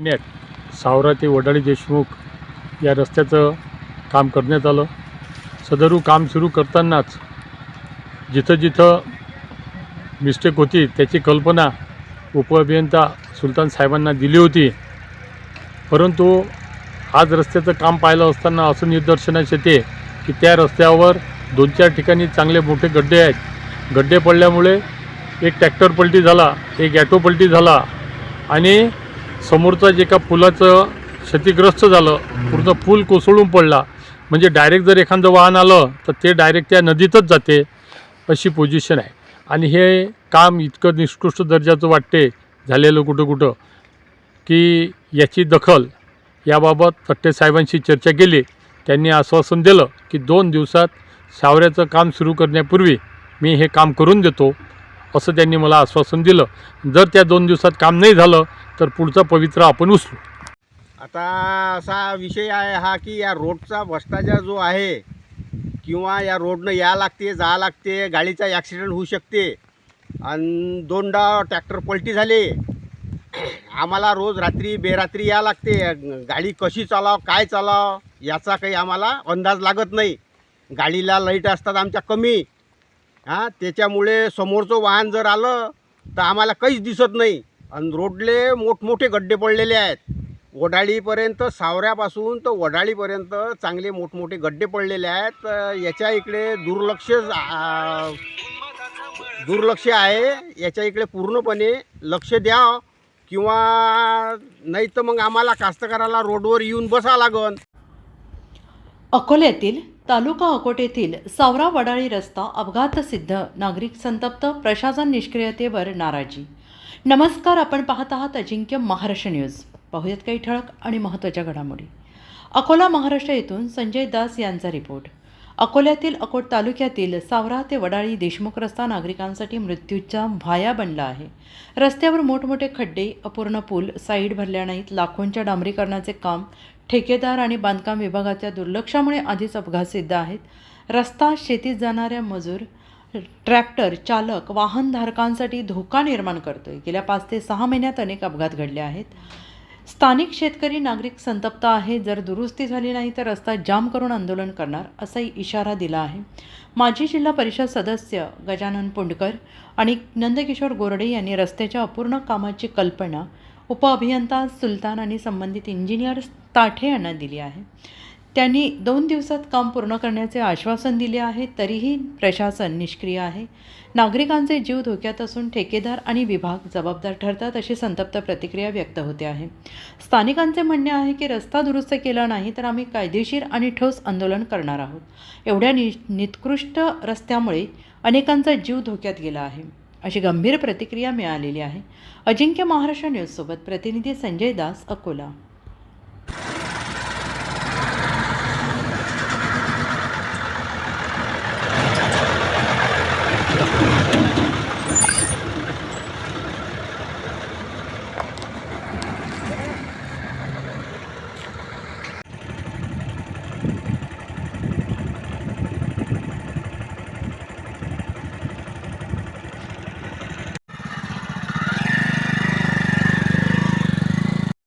पुण्यात सावरा ते वडाळी देशमुख या रस्त्याचं काम करण्यात आलं. सदरू काम सुरू करतानाच जिथं जिथं मिस्टेक होती त्याची कल्पना उपअभियंता सुलतान साहेबांना दिली होती. परंतु आज रस्त्याचं काम पाहिलं असताना असं निदर्शनास येते की त्या रस्त्यावर दोन चार ठिकाणी चांगले मोठे गड्डे आहेत. गड्डे पडल्यामुळे एक ट्रॅक्टर पलटी झाला एक ॲटो पलटी झाला आणि समोरचं जे का पुलाचं क्षतिग्रस्त झालं पूर्ण पूल कोसळून पडला म्हणजे डायरेक्ट जर एखादं वाहन आलं तर ते डायरेक्ट त्या नदीतच जाते अशी पोझिशन आहे. आणि हे काम इतकं निष्कृष्ट दर्जाचं वाटते झालेलं कुठं कुठं की याची दखल याबाबत तट्टे साहेबांशी चर्चा केली. त्यांनी आश्वासन दिलं की दोन दिवसात सावऱ्याचं काम सुरू करण्यापूर्वी मी हे काम करून देतो. असं त्यांनी मला आश्वासन दिलं. जर त्या दोन दिवसात काम नाही झालं तर पुढचा पवित्र आपण उचलू. आता असा विषय आहे हा की या रोडचा भ्रष्टाचार जो आहे किंवा या रोडनं या लागते जा लागते गाडीचा ॲक्सिडेंट होऊ शकते आणि दोनदा ट्रॅक्टर पलटी झाले आम्हाला रोज रात्री बेरात्री या लागते गाडी कशी चालाव काय चालाव याचा काही आम्हाला अंदाज लागत नाही. गाडीला लाइट असतात आमच्या कमी हां त्याच्यामुळे समोरचं वाहन जर आलं तर आम्हाला काहीच दिसत नाही. आणि रोडले मोठमोठे गड्डे पडलेले आहेत. वडाळीपर्यंत सावऱ्यापासून तर वडाळीपर्यंत चांगले मोठमोठे गड्डे पडलेले आहेत. याच्या इकडे दुर्लक्ष दुर्लक्ष आहे. याच्या इकडे पूर्णपणे लक्ष द्या. किंवा नाही तर मग आम्हाला कास्तकाराला रोडवर येऊन बसा लागन. अकोल्यातील तालुका अकोट येथील सावरा वडाळी रस्ता अपघातसिद्ध. नागरिक संतप्त प्रशासन निष्क्रियतेवर नाराजी. नमस्कार आपण पाहत आहात अजिंक्य महाराष्ट्र न्यूज. पाहूयात काही ठळक आणि महत्त्वाच्या घडामोडी. अकोला महाराष्ट्र येथून संजय दास यांचा रिपोर्ट. अकोल्यातील अकोट तालुक्यातील सावरा ते वडाळी देशमुख रस्ता नागरिकांसाठी मृत्यूचा भाया बनला आहे. रस्त्यावर मोठमोठे खड्डे अपूर्ण पूल साईड भरल्या नाहीत. लाखोंच्या डांबरीकरणाचे काम ठेकेदार आणि बांधकाम विभागाच्या दुर्लक्षामुळे आधीच अपघात सिद्ध आहेत. रस्ता शेतीत जाणाऱ्या मजूर ट्रॅक्टर चालक वाहनधारकांसाठी धोका निर्माण करतोय. गेल्या पाच ते सहा महिन्यात अनेक अपघात घडले आहेत. स्थानिक शेतकरी नागरिक संतप्त आहे. जर दुरुस्ती झाली नाही तर रस्ता जाम करून आंदोलन करणार असाही इशारा दिला आहे. माजी जिल्हा परिषद सदस्य गजानन पुंडकर आणि नंदकिशोर गोरडे यांनी रस्त्याच्या अपूर्ण कामाची कल्पना उपअभियंता सुलतान आणि संबंधित इंजिनियर ताठे यांना दिली आहे. त्यांनी दोन दिवसात काम पूर्ण करण्याचे आश्वासन दिले आहे तरीही प्रशासन निष्क्रिय आहे. नागरिकांचे जीव धोक्यात असून ठेकेदार आणि विभाग जबाबदार ठरतात अशी संतप्त प्रतिक्रिया व्यक्त होते आहे. स्थानिकांचे म्हणणे आहे की रस्ता दुरुस्त केला नाही तर आम्ही कायदेशीर आणि ठोस आंदोलन करणार आहोत. एवढ्या नि निकृष्ट रस्त्यामुळे अनेकांचा जीव धोक्यात गेला आहे. अशी गंभीर प्रतिक्रिया मिळालेली आहे. अजिंक्य महाराष्ट्र न्यूजसोबत प्रतिनिधी संजय दास अकोला.